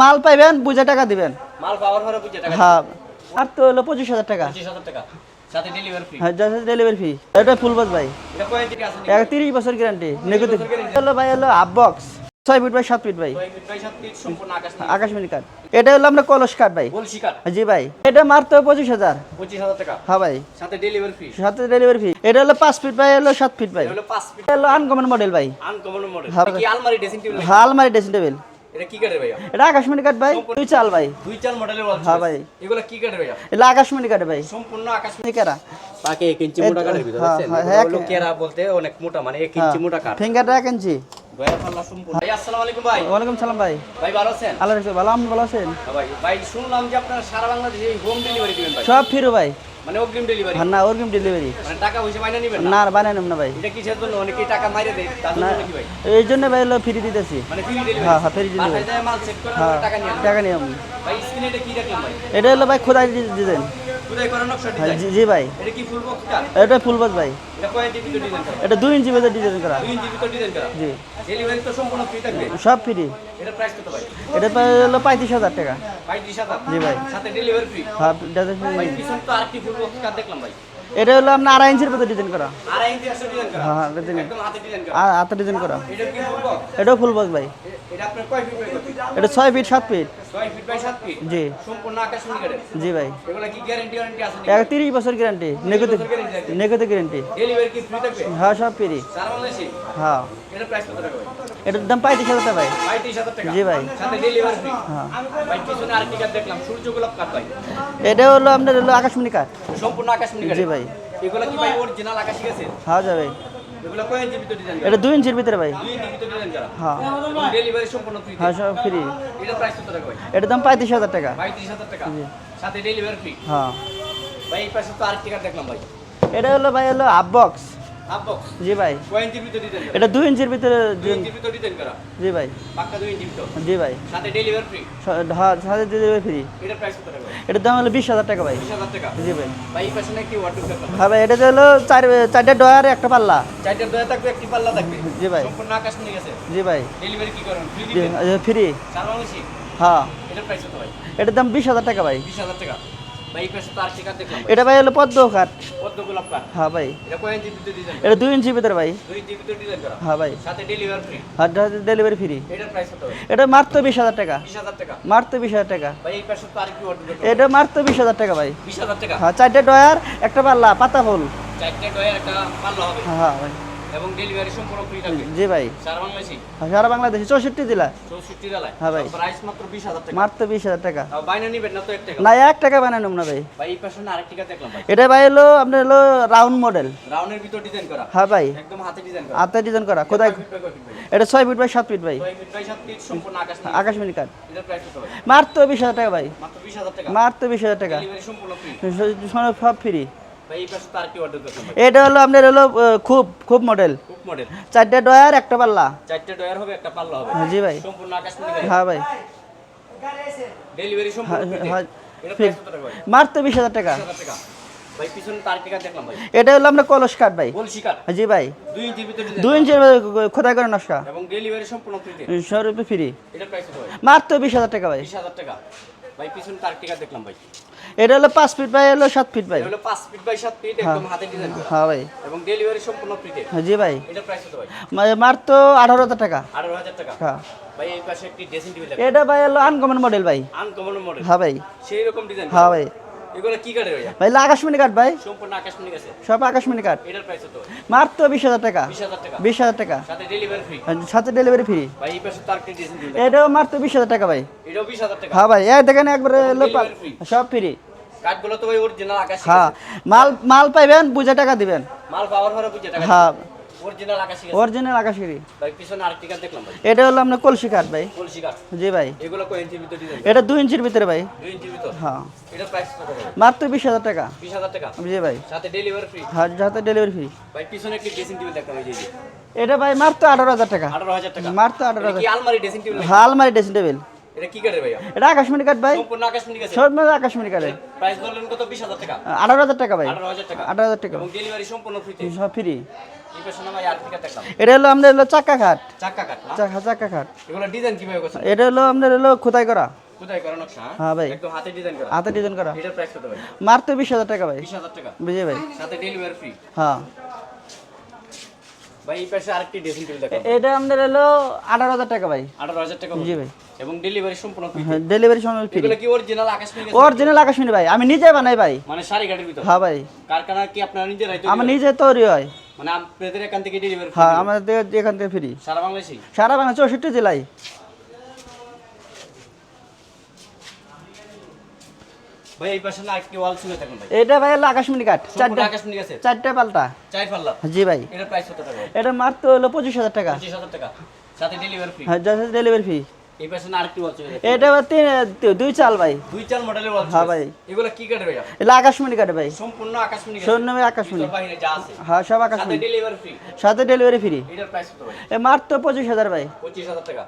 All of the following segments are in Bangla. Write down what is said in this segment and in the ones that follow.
মাল পাইবেন বুঝে টাকা দিবেন। মাল পাওয়ার পরে বুঝে টাকা হ্যাঁ। আর তো হলো পঁচিশ হাজার টাকা। পঁচিশ হাজার টাকা। সাথে ডেলিভারি হ্যাঁ ডেলিভারি ফি এটা ফুল বস ভাই। এটা কয়েক দিকে আছে তিরিশ বছর গ্যারান্টি নেগেটিভ হলো ভাই হলো half box feet by feet ভাই। বাই সাত ফিট সম্পূর্ণ আকাশ আকাশমণি কাঠ। এটা হলো আপনার কলস কাঠ ভাই। জি ভাই। এটা মারতে পঁচিশ হাজার। পঁচিশ হাজার টাকা। হ্যাঁ ভাই। সাথে ডেলিভারি সাথে ফি এটা হলো ফিট বাই হলো ফিট ভাই। এটা হলো পাঁচ ফিট হলো আনকমন মডেল ভাই। আনকমন মডেল হ্যাঁ। কি আলমারি ড্রেসিং টেবিল হ্যাঁ আলমারি ড্রেসিং টেবিল এটা কি কাঠের ভাইয়া? এটা আকাশমণি কাঠ ভাই দুই চাল ভাই। দুই চার মডেলের হ্যাঁ ভাই। এগুলো কি কাঠের ভাইয়া? এটা আকাশমণি কাঠ ভাই। সম্পূর্ণ আকাশ কেরা? পাকে এক ইঞ্চি মোটা কাঠের ভিতর হ্যাঁ? হ্যাঁ, কেরা বলতে অনেক মোটা মানে ইঞ্চি মোটা কাঠ। ফিঙ্গারটা ইঞ্চি। ভাই আসসালামু আলাইকুম ভাই। ওয়ালাইকুম সালাম ভাই। ভাই ভালো আছেন? আল্লাহ ভালো আপনি ভালো আছেন? ভাই ভাই শুনলাম যে আপনারা সারা বাংলাদেশে হোম ডেলিভারি দিবেন ভাই। সব ফিরো ভাই। মানে অগ্রিম ডেলিভারি হ্যাঁ না অগ্রিম ডেলিভারি মানে টাকা পয়সা বাইনা নিবেন না? না বানাই না ভাই। এটা কিসের জন্য? অনেকে টাকা মাইরে দেয় তার জন্য কি ভাই? এই জন্য ভাই হলো ফ্রি দিতেছি। মানে ফ্রি ডেলিভারি হ্যাঁ, হ্যাঁ, ফ্রি ডেলিভারি মাল চেক করে হ্যাঁ টাকা নিয়ে টাকা নিয়ে ভাই স্ক্রিনে এটা কি রাখলাম ভাই। এটা হলো ভাই খোদাই ডিজাইন জি জি ভাই। এটা ফুল বক্স ভাই। এটা কয় ইঞ্চি ভিতর ডিজাইন করা? দুই ইঞ্চি ভেতর ডিজাইন করা। জি। সব ফ্রি এটা প্রায় হলো পঁয়ত্রিশ হাজার টাকা। জি ভাই। হ্যাঁ এটা হলো আপনার আড়াই ইঞ্চির ভেতর ডিজাইন করা। আড়াই ডিজাইন করা? হ্যাঁ হ্যাঁ হাতে ডিজাইন করা। আর হাতে ডিজাইন করা। এটা কি ফুল বক্স এটাও ভাই। এটা ছয় ফিট সাত ফিট ছয় ফিট বাই সাত ফিট জি। সম্পূর্ণ আকাশ কাঠের জি ভাই। এগুলা কি গ্যারান্টি ওয়ারেন্টি আছে এক তিরিশ বছর গ্যারান্টি নেগেটিভ গ্যারান্টি ডেলিভারি কি ফ্রি থাকবে? হ্যাঁ সব ফ্রি সারা বাংলাদেশে? হ্যাঁ। এটা প্রাইস কত টাকা ভাই? এটার দাম টাকা ভাই। টাকা। জি ভাই। সাথে ডেলিভারি ফ্রি হ্যাঁ। ভাই পিছনে আরেকটি কাঠ দেখলাম। সূর্য গোলাপ কাঠ ভাই। এটা হলো আপনার হলো আকাশমণি কাঠ সম্পূর্ণ আকাশমণি জি ভাই। এগুলা কি ভাই অরিজিনাল আকাশি গেছে হ্যাঁ যাবে এটা দুই ইঞ্চির ভিতরে ভাই। হ্যাঁ। হ্যাঁ সব ফ্রি এটার দাম পঁয়ত্রিশ হাজার টাকা। হ্যাঁ। এটা হলো ভাই হলো হাফ বক্স জি ভাই। এটা দুই ইঞ্চির ভিতরে জি ভাই। জি ভাই। সাথে ডেলিভারি ফ্রি এটার দাম হলো বিশ হাজার টাকা ভাই। জি ভাই। হ্যাঁ ভাই এটা হলো চার চারটে ডয়ার একটা পাল্লা। চারটা দয়া থাকবে একটি পাল্লা থাকবে? জি ভাই। জি ভাই। ডেলিভারি কি করেন? ফ্রি ফ্রি হ্যাঁ। এটার দাম বিশ হাজার টাকা ভাই। বিশ হাজার টাকা। এটা ভাই হলো পদ্ম কাঠ পদ্ম গোলাপ কাঠ হ্যাঁ ভাই। এটা কয় ইঞ্চি ভিতর ডিজাইন এটা দুই ইঞ্চির ভিতরে ভাই। দুই ইঞ্চি ভিতর ডিজাইন করা? হ্যাঁ ভাই। সাথে ডেলিভারি ফ্রি আর ডেলিভারি ফ্রি এটার প্রাইস কত এটা মাত্র বিশ হাজার টাকা। বিশ হাজার টাকা। মাত্র বিশ হাজার টাকা। ভাই এই পাশে তো আরেকটি ওয়ার্ডরোব দেখলাম এটা মাত্র বিশ হাজার টাকা ভাই। বিশ হাজার টাকা? হ্যাঁ চারটে ডয়ার একটা পাল্লা পাতা ফুল। চারটে ডয়া একটা পাল্লা হবে। হ্যাঁ হ্যাঁ ভাই। এবং ডেলিভারি সম্পূর্ণ ফ্রি থাকবে। জি ভাই। সারা বাংলাদেশে? হ্যাঁ, সারা বাংলাদেশে চৌষট্টি জেলা চৌষট্টি জেলায়? হ্যাঁ ভাই। প্রাইস মাত্র বিশ হাজার টাকা। মাত্র বিশ হাজার টাকা। বাইনা নিবেন না তো এক টাকা? না এক টাকা বানানো না ভাই। ভাই এই পাশে আরেকটি কাঠ দেখলাম ভাই। এটা ভাই হলো আপনার হলো রাউন্ড মডেল রাউন্ডের ভিতর ডিজাইন করা। হ্যাঁ ভাই। একদম হাতে ডিজাইন করা। হাতে ডিজাইন করা। কোথায়? এটা ছয় ফিট বাই সাত ফিট ভাই। ছয় ফিট বাই সাত ফিট সম্পূর্ণ আকাশ নিয়ে। আকাশমণি কাঠ এটার প্রাইস কত ভাই? মাত্র বিশ হাজার টাকা ভাই। মাত্র বিশ হাজার টাকা। মাত্র বিশ হাজার টাকা। ডেলিভারি সম্পূর্ণ ফ্রি সব ফ্রি এটা হলো আপনার হলো খুব খুব মডেল মডেল চারটে ডয়ার একটা পাল্লা। চারটে ডয়ার হবে একটা পাল্লা হবে। জি ভাই। সম্পূর্ণ হ্যাঁ ভাই। ডেলিভারি সম্পূর্ণ হ্যাঁ। হ্যাঁ, মাত্র বিশ হাজার টাকা। এটা হলো আপনার কলস কাঠ ভাই। জি ভাই। দুই ইঞ্চির খোদাই করে নকশা। এবং ডেলিভারি সম্পূর্ণ ফ্রি মাত্র বিশ হাজার টাকা ভাই। বিশ হাজার টাকা। ভাই পিছনে তার টিকা দেখলাম ভাই। এটা হলো পাঁচ ফিট বাই হলো সাত ফিট বাই হলো পাঁচ ফিট বাই সাত ফিট একদম হাতে ডিজাইন করা। হ্যাঁ ভাই। এবং ডেলিভারি সম্পূর্ণ ফ্রিতে হ্যাঁ, জি ভাই। এটা প্রাইস কত ভাই? মা- মাত্র আঠারো হাজার টাকা। আঠারো হাজার টাকা। হ্যাঁ। ভাই এই পাশে একটি ড্রেসিং টেবিল এটা ভাই হলো আনকমন মডেল ভাই। আনকমন মডেল হ্যাঁ ভাই। সেই রকম ডিজাইন হ্যাঁ ভাই। এগুলো কি কাঠের ভাইয়া? ভাই আকাশমণি কাঠ ভাই। সম্পূর্ণ আকাশমণি গেছে সব আকাশমণি কাঠ। এটার প্রাইস কত? মাত্র বিশ হাজার টাকা। টাকা। সাথে ডেলিভারি ফ্রি সাথে ডেলিভারি ফ্রি ভাই এই পাশে তার একটি ড্রেসিং এটাও মাত্র বিশ হাজার টাকা ভাই। এটাও টাকা। হ্যাঁ ভাই এই দেখেন একবারে। সব ফ্রি কাঠগুলো তো ভাই অরিজিনাল আকাশি হ্যাঁ মাল মাল পাইবেন বুঝে টাকা দিবেন। মাল পাওয়ার পরে বুঝে টাকা হ্যাঁ। অরিজিনাল আকাশি। অরিজিনাল ভাই পিছনে আরেকটি দেখলাম ভাই। এটা হলো আপনার কলসি কাঠ ভাই। কলসি জি ভাই। এগুলো কয় ইঞ্চির ভিতর ডিজাইন এটা দুই ইঞ্চির ভিতরে ভাই। দুই ইঞ্চির ভিতর? হ্যাঁ। এটার প্রাইস কত ভাই মাত্র বিশ হাজার টাকা। বিশ হাজার টাকা? জি ভাই। সাথে ডেলিভারি ফ্রি হ্যাঁ সাথে ডেলিভারি ফ্রি ভাই পিছনে একটি ড্রেসিং টেবিল দেখলাম এই যে। এটা ভাই মাত্র আঠারো হাজার টাকা। আঠারো হাজার টাকা। মাত্র আঠারো এটা হাজার। কি আলমারি ড্রেসিং টেবিল হ্যাঁ আলমারি ড্রেসিং টেবিল এটা কি কাটে ভাইয়া? এটা আকাশমণি কাঠ ভাই। সম্পূর্ণ আকাশমণি গেছে সব আকাশমণি কাঠে প্রাইস বললেন কত? বিশ হাজার টাকা। আঠারো হাজার টাকা ভাই। আঠারো হাজার টাকা। আঠারো হাজার টাকা। এবং ডেলিভারি সম্পূর্ণ ফ্রিতে সব ফ্রি এটা হলো হলো চাক্কা খাট কাট চাক্কা খাট এগুলো ডিজাইন কীভাবে করছেন? এটা হলো হলো খোদাই করা। নকশা হ্যাঁ? ভাই। একদম হাতে ডিজাইন করা। হাতে ডিজাইন করা। এটার প্রাইস কত ভাই? মারতে বিশ হাজার টাকা ভাই। বিশ হাজার টাকা। বুঝে ভাই। সাথে ডেলিভারি ফ্রি হ্যাঁ। ভাই এই পাশে আরেকটি ড্রেসিং টেবিল দেখো এটা আপনার হলো আঠারো হাজার টাকা ভাই। আঠারো হাজার টাকা জি ভাই। এবং ডেলিভারি সম্পূর্ণ ফ্রি হ্যাঁ ডেলিভারি সময় ফ্রি এগুলো কি অরিজিনাল আকাশমণি অরিজিনাল আকাশমণি ভাই আমি নিজে বানাই ভাই। মানে ভিতর? হ্যাঁ ভাই। কারখানা কি আপনারা নিজেরাই তৈরি আমার করেন? নিজে তৈরি হয়। মানে আপনাদের এখান থেকে ডেলিভারি হ্যাঁ আমাদের এখান থেকে ফ্রি সারা বাংলাদেশি? সারা চৌষট্টি জেলায়। ভাই এই পাশে না ওয়াল থাকুন ভাই। এটা ভাই আকাশমণি কাঠ। সম্পূর্ণ চারটে আকাশমণি গেছে চারটে পাল্টা। পাল্লা। জি ভাই। এটার প্রাইস কত টাকা? এটা মারতে হলো পঁচিশ হাজার টাকা। পঁচিশ হাজার টাকা। সাথে ডেলিভারি ফ্রি হ্যাঁ ডেলিভারি ফি এই পাশে না আরেকটি ওয়াল এটা তিন দুই চাল ভাই। দুই চার মডেলের ওয়াল হ্যাঁ ভাই। এগুলো কি কাটে ভাইয়া? এটা আকাশমণি কাঠ ভাই। সম্পূর্ণ আকাশমণি গেছে আকাশমণি। বাহিরে যা আছে। হ্যাঁ সব সাথে ডেলিভারি ফ্রি সাথে ডেলিভারি ফ্রি এটার প্রাইস কত ভাই? এ ভাই। টাকা।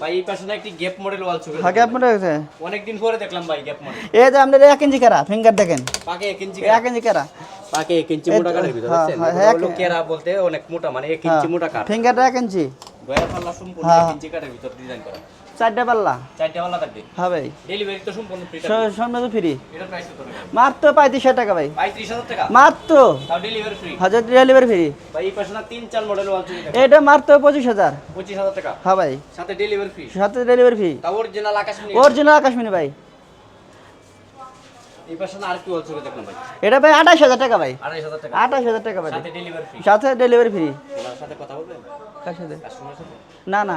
ভাই এই পাশে একটি গ্যাপ মডেল ওয়াল ছবি হাগে আপনার কাছে অনেকদিন পরে দেখলাম ভাই গ্যাপ মডেল এই যে আপনার এক ইঞ্চি কেরা? ফিঙ্গার দেখেন। পাকে এক ইঞ্চি এক ইঞ্চি কেরা? পাকে এক ইঞ্চি মোটা তো, কাঠের ভিতর হ্যাঁ, হ্যাঁ, কেরা বলতে অনেক মোটা মানে এক ইঞ্চি মোটা কাঠ। ফিঙ্গারটা এক ইঞ্চি দয়া পাল্লা সম্পূর্ণ হ্যাঁ। এক ভিতর ডিজাইন করা। চারটে পাল্লা? চারটে পাল্লা থাকবে হ্যাঁ ভাই। ডেলিভারি তো সম্পূর্ণ ফ্রি প্রাইস কত টাকা? মাত্র ভাই। হাজার টাকা? মাত্র। তাও ডেলিভারি ফ্রি হাজার ডেলিভারি ফ্রি ভাই এই পাশে না তিন চার মডেল ওয়াল এটা মাত্র টাকা। হ্যাঁ ভাই। সাথে ডেলিভারি ফ্রি সাথে ডেলিভারি ফি তা অরিজিনাল আকাশমণি অরিজিনাল আকাশমণি ভাই। এটা ভাই আঠাশ হাজার টাকা ভাই। আঠাশ হাজার টাকা। ভাই। সাথে ডেলিভারি ফ্রি সাথে ডেলিভারি ফ্রি সাথে কথা বলবেন? কার সাথে? না না।